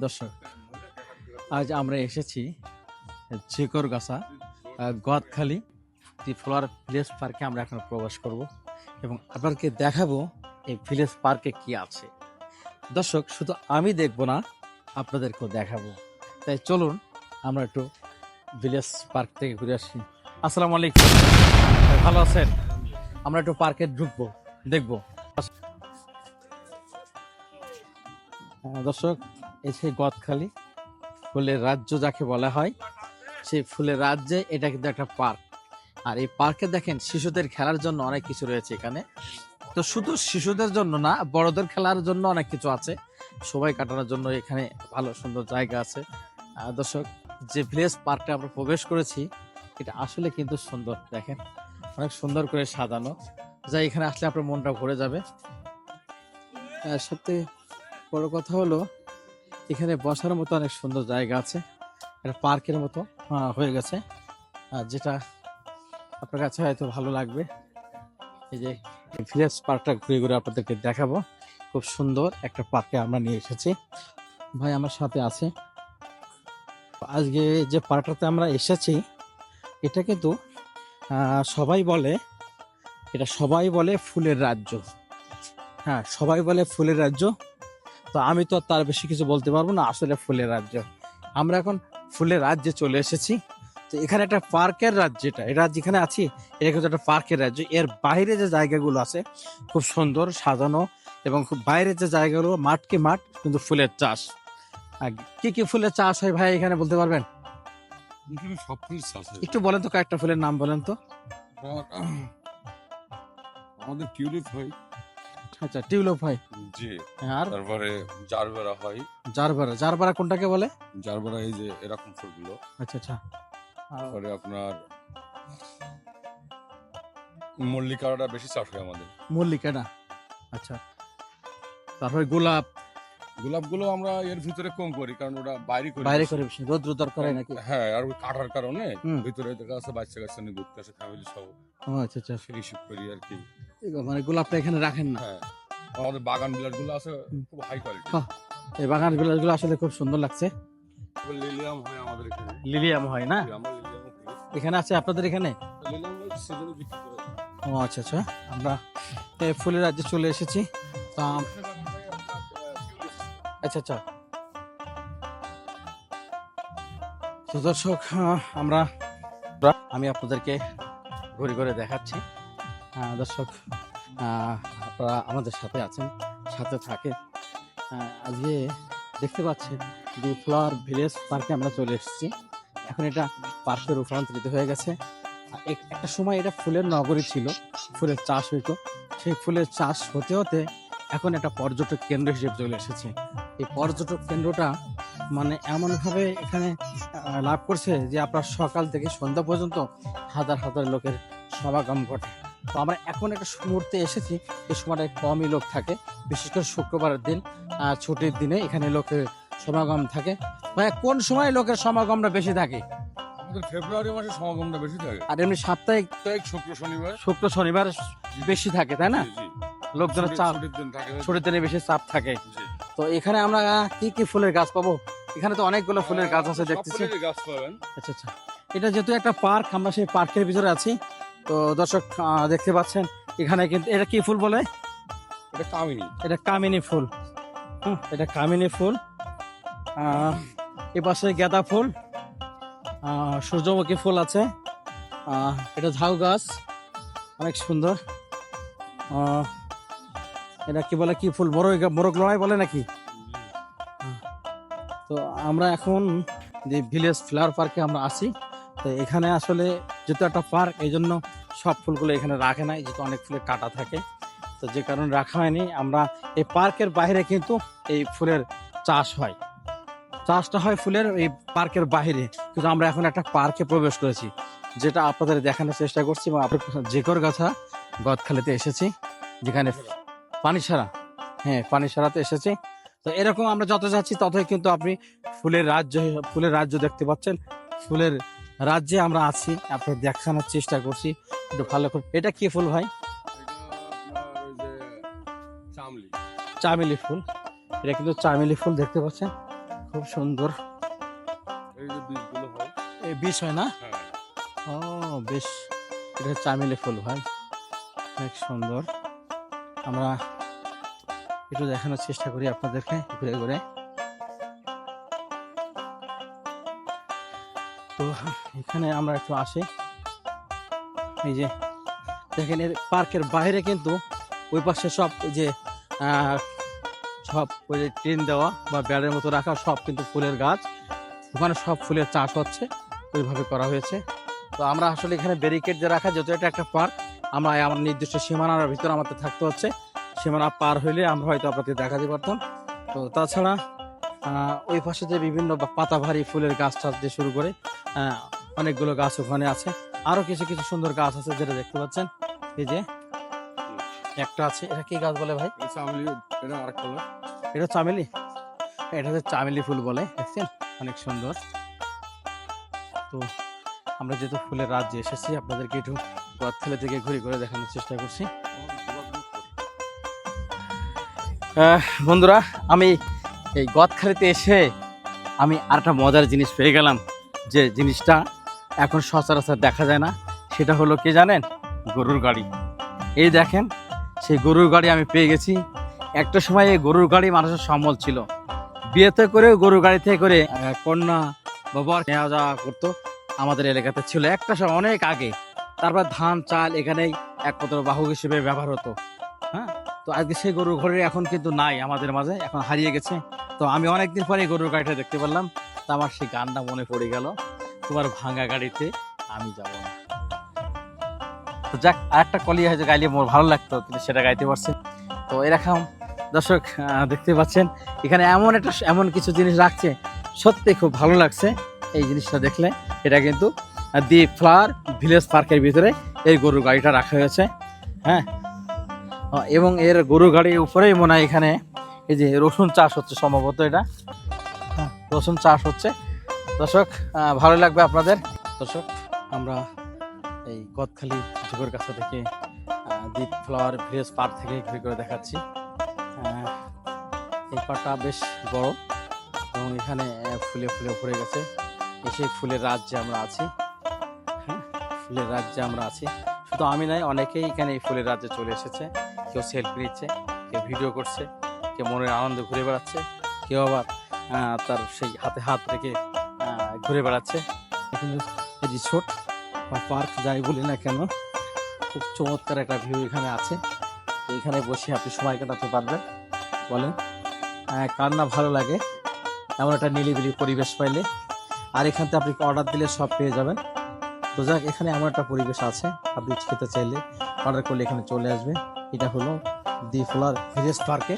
দর্শক, আজ আমরা এসেছি Chikargachha Godkhali the flower village পার্কে আমরা এখন প্রবেশ করব এবং আপনাদেরকে দেখাবো এই ভিলেজ পার্কে কি আছে। দর্শক, শুধু আমি দেখব না, আপনাদেরকেও দেখাবো। তাই চলুন, আমরা একটু ভিলেজ পার্ক থেকে ঘুরে আসি। আসসালামু আলাইকুম। ভালো আছেন? আমরা একটু পার্কে ঢুকবো, দেখব। দর্শক এই সেই গদখালি, ফুলের রাজ্য যাকে বলা হয় সেই ফুলের রাজ্যে এটা কিন্তু একটা পার্ক। আর এই পার্কে দেখেন শিশুদের খেলার জন্য অনেক কিছু রয়েছে এখানে। তো শুধু শিশুদের জন্য না, বড়দের খেলার জন্য অনেক কিছু আছে। সময় কাটানোর জন্য এখানে ভালো সুন্দর জায়গা আছে। দর্শক, যে ভিলেজ পার্কটা আমরা প্রবেশ করেছি, এটা আসলে কিন্তু সুন্দর, দেখেন। অনেক সুন্দর করে সাজানো। যা এখানে আসলে আপনার মনটা ভরে যাবে। সবথেকে বড় কথা হলো এখানে বসার মতো অনেক সুন্দর জায়গা আছে। একটা পার্কের মতো হয়ে গেছে। আর যেটা আপনার কাছে হয়তো ভালো লাগবে। এই যে ভিলেজ পার্কটা ঘুরে ঘুরে আপনাদেরকে দেখাবো। খুব সুন্দর একটা পার্কে আমরা নিয়ে এসেছি। ভাই আমার সাথে আছে। আজকে যে পার্কটাতে আমরা এসেছি, এটা কিন্তু সবাই বলে, এটা সবাই বলে ফুলের রাজ্য। হ্যাঁ সবাই বলে ফুলের রাজ্য। তো আমি তো তার বেশি কিছু বলতে পারব না আসলে ফুলের রাজ্য। আমরা এখন ফুলের রাজ্যে চলে এসেছি। তো এখানে একটা পার্কের রাজ্য এটা। এটা যেখানে আছি এটা কিন্তু একটা পার্কের রাজ্য। এর বাইরে যে জায়গাগুলো আছে খুব সুন্দর সাজানো এবং খুব বাইরে যে জায়গাগুলো মাঠকে মাঠ কিন্তু ফুলের চাষ। কি কি ফুলের চাষ হয় ভাই এখানে বলতে পারবেন? সব ফুলের চাষ হয়। একটু বলেন তো কয়েকটা ফুলের নাম বলেন তো। আমাদের টিউলিপ হয় আচ্ছা টিউলিপ হয়। জি আর? তারপরে জারবেরা হয়। জারবারা জারবারা কোনটাকে বলে? জারবেরা এই যে এরকম ফুলগুলো। আচ্ছা আচ্ছা। তারপরে আপনার মল্লিকাটা বেশি চাষ হয় আমাদের। মল্লিকাটা আচ্ছা। তারপরে গোলাপ। গোলাপগুলো আমরা এর ভিতরে কম করি কারণ ওটা বাইরে করি বাইরে। করে বেশি রোদ্র দরকার হয় নাকি? হ্যাঁ আর ওই কাটার কারণে। ভিতরে দেখা আছে বাচ্চা কাচ্চা নিয়ে ঘুরতে আসে ফ্যামিলি সহ। ও আচ্ছা আচ্ছা। শিফট করি আর কি। মানে গোলাপটা এখানে রাখেন না। হ্যাঁ। আমাদের বাগান বিলাসগুলো আছে খুব হাই কোয়ালিটি এই বাগান বিলাসগুলো আসলে খুব সুন্দর লাগছে। লিলিয়াম হয় আমাদের এখানে। লিলিয়াম হয় না? এখানে আছে আপনাদের এখানে? ও আচ্ছা আচ্ছা। আমরা এই ফুলের রাজ্যে চলে এসেছি। আচ্ছা আচ্ছা। তো দর্শক আমরা আমি আপনাদেরকে ঘুরে ঘুরে দেখাচ্ছি। দর্শক আপনারা আমাদের সাথে আছেন, সাথে থাকে আজকে দেখতে পাচ্ছেন দি ফ্লাওয়ার ভিলেজ পার্কে আমরা চলে এসেছি। এখন এটা পার্কে রূপান্তরিত হয়ে গেছে। এক- একটা সময় এটা ফুলের নগরী ছিল, ফুলের চাষ হইতো। সেই ফুলের চাষ হতে হতে এখন একটা পর্যটক কেন্দ্র হিসেবে চলে এসেছে। এই পর্যটক কেন্দ্রটা মানে এমনভাবে এখানে লাভ করছে যে আপনার সকাল থেকে সন্ধ্যা পর্যন্ত হাজার হাজার লোকের সমাগম ঘটে। তো আমরা এখন একটা মুহূর্তে এসেছি এই সময়টা কমই লোক থাকে বিশেষ করে শুক্রবারের দিন ছুটির দিনে এখানে লোকের সমাগম থাকে। ভাই কোন সময় লোকের সমাগমটা বেশি থাকে? আমাদের ফেব্রুয়ারি মাসে সমাগমটা বেশি থাকে। আর এমনি সাপ্তাহিক শুক্র শনিবার। শুক্র শনিবার বেশি থাকে তাই না। লোকজনের চাপ ছুটির দিনে বেশি চাপ থাকে। তো এখানে আমরা কি কি ফুলের গাছ পাবো? এখানে তো অনেকগুলো ফুলের গাছ আছে দেখতেছি। গাছ পাবেন। আচ্ছা আচ্ছা। এটা যেহেতু একটা পার্ক আমরা সেই পার্কের ভিতরে আছি। তো দর্শক দেখতে পাচ্ছেন এখানে কিন্তু এটা কি ফুল বলে? এটা কামিনী। এটা কামিনী ফুল। হুম, এটা কামিনী ফুল। আহ, এ পাশে গাঁদা ফুল। সূর্যমুখী ফুল আছে। এটা ঝাউ গাছ। অনেক সুন্দর। এটা কি বলে কি ফুল? বড় মোরগ লড়াই বলে নাকি? তো আমরা এখন যে ভিলেজ ফ্লাওয়ার পার্কে আমরা আছি। তো এখানে আসলে যেহেতু একটা পার্ক এই জন্য সব ফুলগুলো এখানে রাখে নাই, যেহেতু অনেক ফুলের কাটা থাকে। তো যে কারণে রাখা হয়নি, আমরা এই পার্কের বাইরে কিন্তু এই ফুলের চাষ হয়। চাষটা হয় ফুলের এই পার্কের বাইরে, কিন্তু আমরা এখন একটা পার্কে প্রবেশ করেছি, যেটা আপনাদের দেখানোর চেষ্টা করছি এবং আপনার জেকর গাছা গদখালিতে এসেছি, যেখানে পানি সারা হ্যাঁ পানি সারাতে এসেছি। তো এরকম আমরা যত যাচ্ছি, ততই কিন্তু আপনি ফুলের রাজ্য ফুলের রাজ্য দেখতে পাচ্ছেন। ফুলের রাজ্যে আমরা আছি আপনার দেখানোর চেষ্টা করছি, একটু ভালো করে। এটা কি ফুল ভাই? চামলি ফুল। এটা কিন্তু চামেলি ফুল, দেখতে পাচ্ছেন? খুব সুন্দর। এই বিষ হয় না? ও, বেশ। এটা চামেলি ফুল ভাই। অনেক সুন্দর। আমরা একটু দেখানোর চেষ্টা করি আপনাদেরকে, ঘুরে ঘুরে। তো এখানে আমরা একটু আসি। এই যে, দেখেন এর পার্কের বাইরে কিন্তু ওই পাশে সব যে সব ওই যে টিন দেওয়া বা ব্যাডের মতো রাখা সব কিন্তু ফুলের গাছ। ওখানে সব ফুলের চাষ হচ্ছে, ওইভাবে করা হয়েছে। তো আমরা আসলে এখানে ব্যারিকেড দিয়ে রাখা, যেহেতু এটা একটা পার্ক, আমরা আমার নির্দিষ্ট সীমানার ভিতরে আমাদের থাকতে হচ্ছে। সীমানা পার হইলে আমরা হয়তো আপনাদের দেখাতে পারতাম। তো তাছাড়া ওই পাশে যে বিভিন্ন পাতাভারী ফুলের গাছ টাছ দিয়ে শুরু করে অনেকগুলো গাছ ওখানে আছে। আরও কিছু কিছু সুন্দর গাছ আছে যেটা দেখতে পাচ্ছেন। এই যে একটা আছে। এটা কি গাছ বলে ভাই? চামলি এটা এটা চামেলি? এটা হচ্ছে চামেলি ফুল বলে দেখছেন? অনেক সুন্দর। তো আমরা যেহেতু ফুলের রাজ্যে এসেছি আপনাদেরকে একটু গদখালি থেকে ঘুরে ঘুরে দেখানোর চেষ্টা করছি। আহ, বন্ধুরা আমি এই গদখালিতে এসে আমি আরেকটা মজার জিনিস পেয়ে গেলাম। যে জিনিসটা এখন সচরাচর দেখা যায় না, সেটা হলো কি জানেন? গরুর গাড়ি। এই দেখেন, সেই গরুর গাড়ি আমি পেয়ে গেছি। একটা সময় এই গরুর গাড়ি মানুষের সম্বল ছিল। বিয়েতে করে গরুর গাড়িতে করে কন্যা বা বর নেওয়া যাওয়া করতো আমাদের এলাকাতে ছিল। একটা সময় অনেক আগে। তারপর ধান, চাল এখানেই একমাত্র বাহক হিসেবে ব্যবহার হতো। হ্যাঁ? তো আজকে সেই গরুর ঘরে এখন কিন্তু নাই আমাদের মাঝে, এখন হারিয়ে গেছে। তো আমি অনেকদিন পরে গরুর গাড়িটা দেখতে পারলাম। আমার সেই গানটা মনে পড়ে গেল। তোমার ভাঙা গাড়িতে আমি যাব না। তো যাক, আরেকটা কলি হয়তো গাইলে মোর ভালো লাগতো, কিন্তু সেটা গাইতে পারছি তো এরকম দর্শক দেখতে পাচ্ছেন, এখানে এমন একটা, এমন কিছু জিনিস রাখছে, সত্যি খুব ভালো লাগছে। এই জিনিসটা দেখলে, এটা কিন্তু দি ফ্লাওয়ার ভিলেজ পার্কের ভিতরে এই গরুর গাড়িটা রাখা হয়েছে। হ্যাঁ এবং এর গরুর গাড়ির উপরেই মনে হয় এখানে এই যে রসুন চাষ হচ্ছে সম্ভবত এটা। রসুন চাষ হচ্ছে। দর্শক ভালো লাগবে আপনাদের। দর্শক, আমরা এই গদখালি ঝুঁকের কাছে থেকে দ্বীপ ফ্লাওয়ার ভিলেজ পার্ক থেকে ঘুরে করে দেখাচ্ছি। এই পার্কটা বেশ বড় এবং এখানে ফুলে ফুলে ভরে গেছে। এসে ফুলের রাজ্যে আমরা আছি। হ্যাঁ ফুলের রাজ্যে আমরা আছি। শুধু আমি নাই অনেকেই এখানে এই ফুলের রাজ্যে চলে এসেছে। কেউ সেলফি নিচ্ছে, কেউ ভিডিও করছে, কেউ মনের আনন্দে ঘুরে বেড়াচ্ছে, কেউ আবার তার সেই হাতে হাত রেখে ঘুরে বেড়াচ্ছে। রিসোর্ট বা পার্ক যাই বলি না কেন, খুব চমৎকার একটা ভিউ এখানে আছে। এখানে বসে আপনি সময় কাটাতে পারবেন, বলেন। কার না ভালো লাগে, এমন একটা নিলিবিলি পরিবেশ পাইলে। আর এখান থেকে আপনি অর্ডার দিলে সব পেয়ে যাবেন। তো যাক, এখানে এমন একটা পরিবেশ আছে, আপনি খেতে চাইলে অর্ডার করলে এখানে চলে আসবে। এটা হলো দি ফ্লার ভিলেজ পার্কে।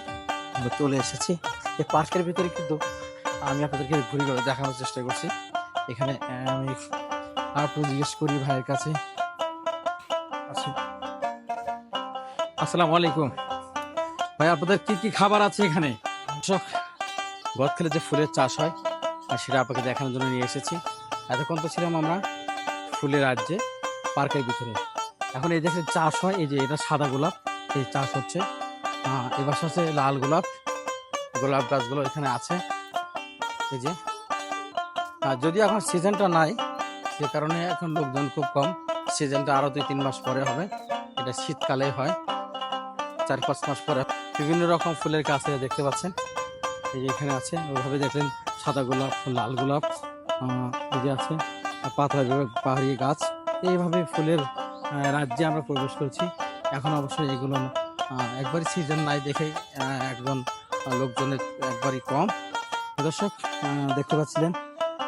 আমরা চলে এসেছি। এই পার্কের ভিতরে কিন্তু আমি আপনাদেরকে ঘুরে ঘুরে দেখানোর চেষ্টা করছি। এখানে আমি একটু জিজ্ঞেস করি ভাইয়ের কাছে। আচ্ছা। আসসালামু আলাইকুম। ভাই, আপনাদের কি কি খাবার আছে এখানে? গদখালে যে ফুলের চাষ হয়, আর সেটা আপনাকে দেখানোর জন্য নিয়ে এসেছি। এতক্ষণ তো ছিলাম আমরা ফুলের রাজ্যে, পার্কের ভিতরে। এখন এই দেশে চাষ হয়, এই যে এটা সাদা গোলাপ, এই চাষ হচ্ছে। এবার হচ্ছে লাল গোলাপ গোলাপ গাছগুলো এখানে আছে। এই আর যদি এখন সিজনটা নাই সে কারণে এখন লোকজন খুব কম। সিজনটা আরও দুই, তিন মাস পরে হবে। এটা শীতকালে হয়। চার, পাঁচ মাস পরে। বিভিন্ন রকম ফুলের গাছ দেখতে পাচ্ছেন। এই যে এখানে আছে, ওইভাবে দেখলেন সাদা গোলাপ, লাল গোলাপ এই যে আছে পাতা পাহাড়ি গাছ। এইভাবে ফুলের রাজ্যে আমরা প্রবেশ করছি। এখন অবশ্যই এগুলো একবারই সিজন নাই দেখে একজন লোকজনের একবারই কম। দর্শক দেখতে পাচ্ছিলেন,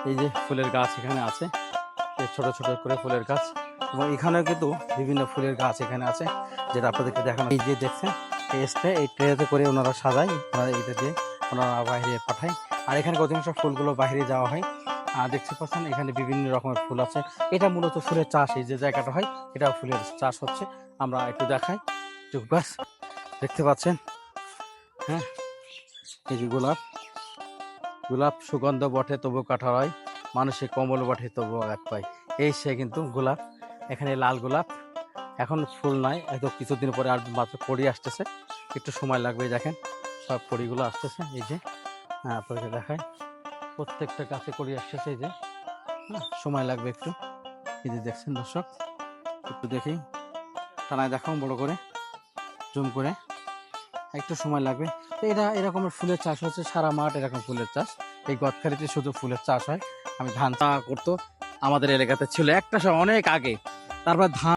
এই যে ফুলের গাছ এখানে আছে ছোট ছোট করে ফুলের গাছ, এবং এখানেও কিন্তু বিভিন্ন ফুলের গাছ এখানে আছে, যেটা আপনাদেরকে দেখানো এই যে দেখছেন, এই স্প্রে, এই ট্রেতে করে ওনারা সাজায়, ওনারা এটা দিয়ে ওনারা বাইরে পাঠায়। আর এখানে অধিকাংশ ফুলগুলো বাইরে যাওয়া হয়। আর দেখতে পাচ্ছেন, এখানে বিভিন্ন রকমের ফুল আছে। এটা মূলত ফুলের চাষ, এই যে জায়গাটা হয় এটা ফুলের চাষ হচ্ছে। আমরা একটু দেখাই। একটু বাস দেখতে পাচ্ছেন হ্যাঁ এই যে গোলাপ। গোলাপ সুগন্ধ বটে তবু কাঠা হয়। মানুষের কমল বটে তবু এক পায়। এই সে কিন্তু গোলাপ এখানে লাল গোলাপ। এখন ফুল নাই এত কিছুদিন পরে আর মাত্র পড়ি আসতেছে। একটু সময় লাগবে দেখেন সব পড়িগুলো আসতেছে এই যে। হ্যাঁ আপনাকে দেখায় প্রত্যেকটা গাছে করে আসতেছে এই যে। হ্যাঁ, সময় লাগবে একটু। এই যে দেখছেন দর্শক একটু দেখি। টানায় দেখাও বড় করে জুম করে। একটু সময় লাগবে। তো এটা এরকমের ফুলের চাষ হচ্ছে, সারা মাঠ এরকম ফুলের চাষ। এই গদখালিতে শুধু ফুলের চাষ হয়। আমি ধান চা করতো। আমাদের এলাকাতে ছিল। একটা সময় অনেক আগে। তারপর ধান